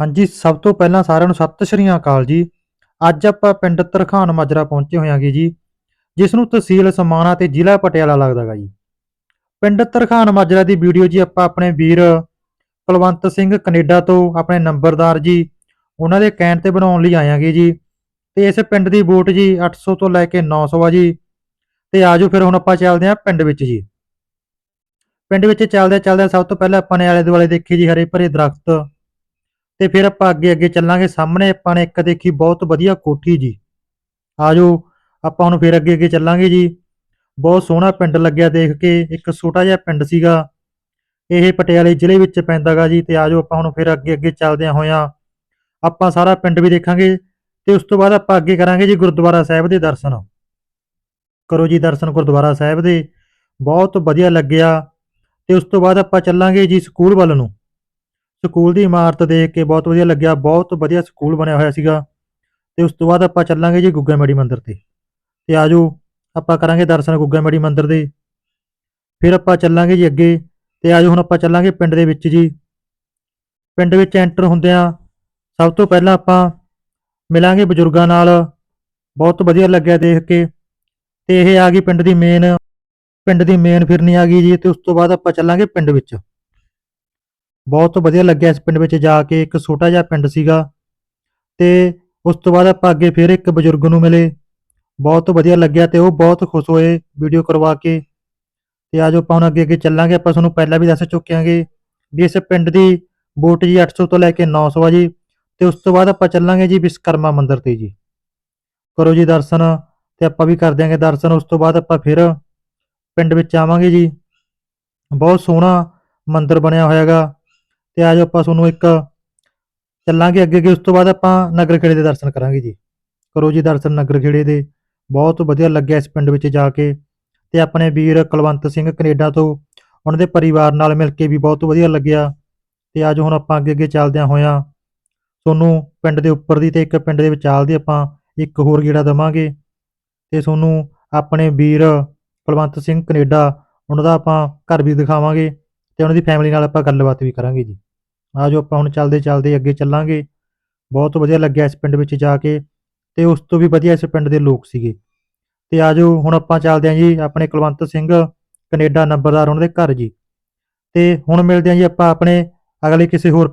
ਹਾਂਜੀ, ਸਭ ਤੋਂ ਪਹਿਲਾਂ ਸਾਰਿਆਂ ਨੂੰ ਸਤਿ ਸ਼੍ਰੀ ਅਕਾਲ ਜੀ। ਅੱਜ ਆਪਾਂ ਪਿੰਡ ਤਰਖਾਨ ਮਾਜਰਾ ਪਹੁੰਚੇ ਹੋਇਆਂਗੇ ਜੀ ਜਿਸ ਨੂੰ ਤਹਿਸੀਲ ਸਮਾਣਾ ਤੇ ਜ਼ਿਲ੍ਹਾ ਪਟਿਆਲਾ ਲੱਗਦਾਗਾ ਜੀ। ਪਿੰਡ ਤਰਖਾਣ ਮਾਜਰਾ ਦੀ ਵੀਡੀਓ ਜੀ ਆਪਾਂ ਆਪਣੇ ਵੀਰ ਕੁਲਵੰਤ ਸਿੰਘ ਕੈਨੇਡਾ ਤੋਂ ਆਪਣੇ ਨੰਬਰਦਾਰ ਜੀ, ਉਹਨਾਂ ਦੇ ਕਹਿਣ ਤੇ ਬਣਾਉਣ ਲਈ ਆਇਆਂਗੇ ਜੀ। ਤੇ ਇਸ ਪਿੰਡ ਦੀ ਵੋਟ ਜੀ 800 ਤੋਂ ਲੈ ਕੇ 900 ਆ ਜੀ। ਤੇ ਆਜੋ ਫਿਰ ਹੁਣ ਆਪਾਂ ਚੱਲਦੇ ਆਂ ਪਿੰਡ ਵਿੱਚ ਜੀ। ਪਿੰਡ ਵਿੱਚ ਚੱਲਦੇ ਚੱਲਦੇ ਸਭ ਤੋਂ ਪਹਿਲਾਂ ਆਪਾਂ ਨੇ ਆਲੇ ਦੁਆਲੇ ਦੇਖੇ ਜੀ, ਹਰੇ ਭਰੇ ਦਰਖਤ। ਤੇ ਫਿਰ ਆਪਾਂ ਅੱਗੇ ਅੱਗੇ ਚੱਲਾਂਗੇ। ਸਾਹਮਣੇ ਆਪਾਂ ਨੇ ਇੱਕ ਦੇਖੀ ਬਹੁਤ ਵਧੀਆ ਕੋਠੀ ਜੀ। ਆਜੋ, ਆਪਾਂ ਹੁਣ ਫਿਰ ਅੱਗੇ ਅੱਗੇ ਚੱਲਾਂਗੇ ਜੀ। ਬਹੁਤ ਸੋਹਣਾ ਪਿੰਡ ਲੱਗਿਆ ਦੇਖ ਕੇ। ਇੱਕ ਛੋਟਾ ਜਿਹਾ ਪਿੰਡ ਸੀਗਾ। ਇਹ ਪਟਿਆਲੇ ਜ਼ਿਲ੍ਹੇ ਵਿੱਚ ਪੈਂਦਾਗਾ ਜੀ। ਤੇ ਆਜੋ ਆਪਾਂ ਹੁਣ ਫਿਰ ਅੱਗੇ ਅੱਗੇ ਚੱਲਦਿਆਂ ਹੋਇਆਂ ਆਪਾਂ ਸਾਰਾ ਪਿੰਡ ਵੀ ਦੇਖਾਂਗੇ। ਤੇ ਉਸ ਤੋਂ ਬਾਅਦ ਆਪਾਂ ਅੱਗੇ ਕਰਾਂਗੇ ਜੀ ਗੁਰਦੁਆਰਾ ਸਾਹਿਬ ਦੇ ਦਰਸ਼ਨ। ਕਰੋ ਜੀ ਦਰਸ਼ਨ ਗੁਰਦੁਆਰਾ ਸਾਹਿਬ ਦੇ। ਬਹੁਤ ਵਧੀਆ ਲੱਗਿਆ। ਤੇ ਉਸ ਤੋਂ ਬਾਅਦ ਆਪਾਂ ਚੱਲਾਂਗੇ ਜੀ ਸਕੂਲ ਵੱਲ ਨੂੰ। ਸਕੂਲ ਦੀ ਇਮਾਰਤ ਦੇਖ ਕੇ ਬਹੁਤ ਵਧੀਆ ਲੱਗਿਆ, ਬਹੁਤ ਵਧੀਆ ਸਕੂਲ ਬਣਿਆ ਹੋਇਆ ਸੀਗਾ। ਤੇ ਉਸ ਤੋਂ ਬਾਅਦ ਆਪਾਂ ਚੱਲਾਂਗੇ ਜੀ ਗੁੱਗਾ ਮੈੜੀ ਮੰਦਿਰ ਤੇ। ਤੇ ਆਜੋ, ਆਪਾਂ ਕਰਾਂਗੇ ਦਰਸ਼ਨ ਗੁੱਗਾ ਮੈੜੀ ਮੰਦਿਰ ਦੇ। ਫਿਰ ਆਪਾਂ ਚੱਲਾਂਗੇ ਜੀ ਅੱਗੇ, ਤੇ ਆਜੋ ਹੁਣ ਆਪਾਂ ਚੱਲਾਂਗੇ ਪਿੰਡ ਦੇ ਵਿੱਚ ਜੀ। ਪਿੰਡ ਵਿੱਚ ਐਂਟਰ ਹੁੰਦਿਆਂ ਸਭ ਤੋਂ ਪਹਿਲਾਂ ਆਪਾਂ ਮਿਲਾਂਗੇ ਬਜ਼ੁਰਗਾਂ ਨਾਲ। ਬਹੁਤ ਵਧੀਆ ਲੱਗਿਆ ਦੇਖ ਕੇ। ਤੇ ਇਹ ਆ ਗਈ ਪਿੰਡ ਦੀ ਮੇਨ ਪਿੰਡ ਦੀ ਮੇਨ ਫਿਰਨੀ ਆ ਗਈ ਜੀ। ਤੇ ਉਸ ਤੋਂ ਬਾਅਦ ਆਪਾਂ ਚੱਲਾਂਗੇ ਪਿੰਡ ਵਿੱਚ। ਬਹੁਤ ਵਧੀਆ ਲੱਗਿਆ ਇਸ ਪਿੰਡ ਵਿੱਚ ਜਾ ਕੇ, ਇੱਕ ਛੋਟਾ ਜਿਹਾ ਪਿੰਡ ਸੀਗਾ ਤੇ ਉਸ ਤੋਂ ਬਾਅਦ ਆਪਾਂ ਅੱਗੇ ਫਿਰ ਇੱਕ ਬਜ਼ੁਰਗ ਨੂੰ ਮਿਲੇ। ਬਹੁਤ ਵਧੀਆ ਲੱਗਿਆ ਤੇ ਉਹ ਬਹੁਤ ਖੁਸ਼ ਹੋਏ ਵੀਡੀਓ ਕਰਵਾ ਕੇ। ਤੇ ਆਜੋ ਆਪਾਂ ਹੁਣ ਅੱਗੇ ਅੱਗੇ ਚੱਲਾਂਗੇ, ਆਪਾਂ ਤੁਹਾਨੂੰ ਪਹਿਲਾਂ ਵੀ ਦੱਸ ਚੁੱਕਿਆਂਗੇ ਵੀ ਇਸ ਪਿੰਡ ਦੀ ਵੋਟ ਜੀ 800 ਤੋਂ ਲੈ ਕੇ 900 ਆ ਜੀ। ਤੇ ਉਸ ਤੋਂ ਬਾਅਦ ਆਪਾਂ ਚੱਲਾਂਗੇ ਜੀ ਵਿਸ਼ਕਰਮਾ ਮੰਦਿਰ ਤੇ ਜੀ। ਕਰੋ ਜੀ ਦਰਸ਼ਨ ਤੇ ਆਪਾਂ ਵੀ ਕਰ ਦਿਆਂਗੇ ਦਰਸ਼ਨ, ਉਸ ਤੋਂ ਬਾਅਦ ਆਪਾਂ ਫਿਰ ਪਿੰਡ ਵਿੱਚ ਆਵਾਂਗੇ ਜੀ। ਬਹੁਤ ਸੋਹਣਾ ਮੰਦਿਰ ਬਣਿਆ ਹੋਇਆਗਾ। ਤੇ ਆਜੋ ਆਪਾਂ ਤੁਹਾਨੂੰ ਇੱਕ ਚੱਲਾਂਗੇ ਅੱਗੇ ਅੱਗੇ, ਉਸ ਤੋਂ ਬਾਅਦ ਆਪਾਂ ਨਗਰ ਖੇੜੇ ਦੇ ਦਰਸ਼ਨ ਕਰਾਂਗੇ ਜੀ। ਕਰੋ ਜੀ ਦਰਸ਼ਨ ਨਗਰ ਖੇੜੇ ਦੇ। ਬਹੁਤ ਵਧੀਆ ਲੱਗਿਆ ਇਸ ਪਿੰਡ ਵਿੱਚ ਜਾ ਕੇ। ਤੇ ਆਪਣੇ ਵੀਰ ਕੁਲਵੰਤ ਸਿੰਘ ਕੈਨੇਡਾ ਤੋਂ, ਉਹਨਾਂ ਦੇ ਪਰਿਵਾਰ ਨਾਲ ਮਿਲ ਕੇ ਵੀ ਬਹੁਤ ਵਧੀਆ ਲੱਗਿਆ। ਤੇ ਅੱਜ ਹੁਣ ਆਪਾਂ ਅੱਗੇ ਅੱਗੇ ਚੱਲਦਿਆਂ ਹੋਇਆਂ, ਤੁਹਾਨੂੰ ਪਿੰਡ ਦੇ ਉੱਪਰ ਦੀ ਤੇ ਇੱਕ ਪਿੰਡ ਦੇ ਵਿਚਾਲ ਦੀ ਆਪਾਂ ਇੱਕ ਹੋਰ ਗੇੜਾ ਦਵਾਂਗੇ। ਤੇ ਤੁਹਾਨੂੰ ਆਪਣੇ ਵੀਰ ਕੁਲਵੰਤ ਸਿੰਘ ਕੈਨੇਡਾ, ਉਹਨਾਂ ਦਾ ਆਪਾਂ ਘਰ ਵੀ ਦਿਖਾਵਾਂਗੇ। ਤੇ ਉਹਨਾਂ ਦੀ ਫੈਮਿਲੀ ਨਾਲ ਆਪਾਂ ਗੱਲਬਾਤ ਵੀ ਕਰਾਂਗੇ ਜੀ। ਆਜੋ ਆਪਾਂ ਹੁਣ ਚੱਲਦੇ ਚੱਲਦੇ ਅੱਗੇ ਚੱਲਾਂਗੇ। ਬਹੁਤ ਵਧੀਆ ਲੱਗਿਆ ਇਸ ਪਿੰਡ ਵਿੱਚ ਜਾ ਕੇ ਤੇ ਉਸ ਤੋਂ ਵੀ ਵਧੀਆ ਇਸ ਪਿੰਡ ਦੇ ਲੋਕ ਸੀਗੇ। ਤੇ ਆਜੋ ਹੁਣ ਆਪਾਂ ਚੱਲਦੇ ਆਂ ਜੀ, ਆਪਣੇ ਕੁਲਵੰਤ ਸਿੰਘ, ਕੈਨੇਡਾ ਨੰਬਰਦਾਰ ਉਹਨਾਂ ਦੇ ਘਰ ਜੀ। ਤੇ ਹੁਣ ਮਿਲਦੇ ਆਂ ਜੀ ਆਪਾਂ ਆਪਣੇ ਅਗਲੇ ਕਿਸੇ ਹੋਰ ਪਿੰਡ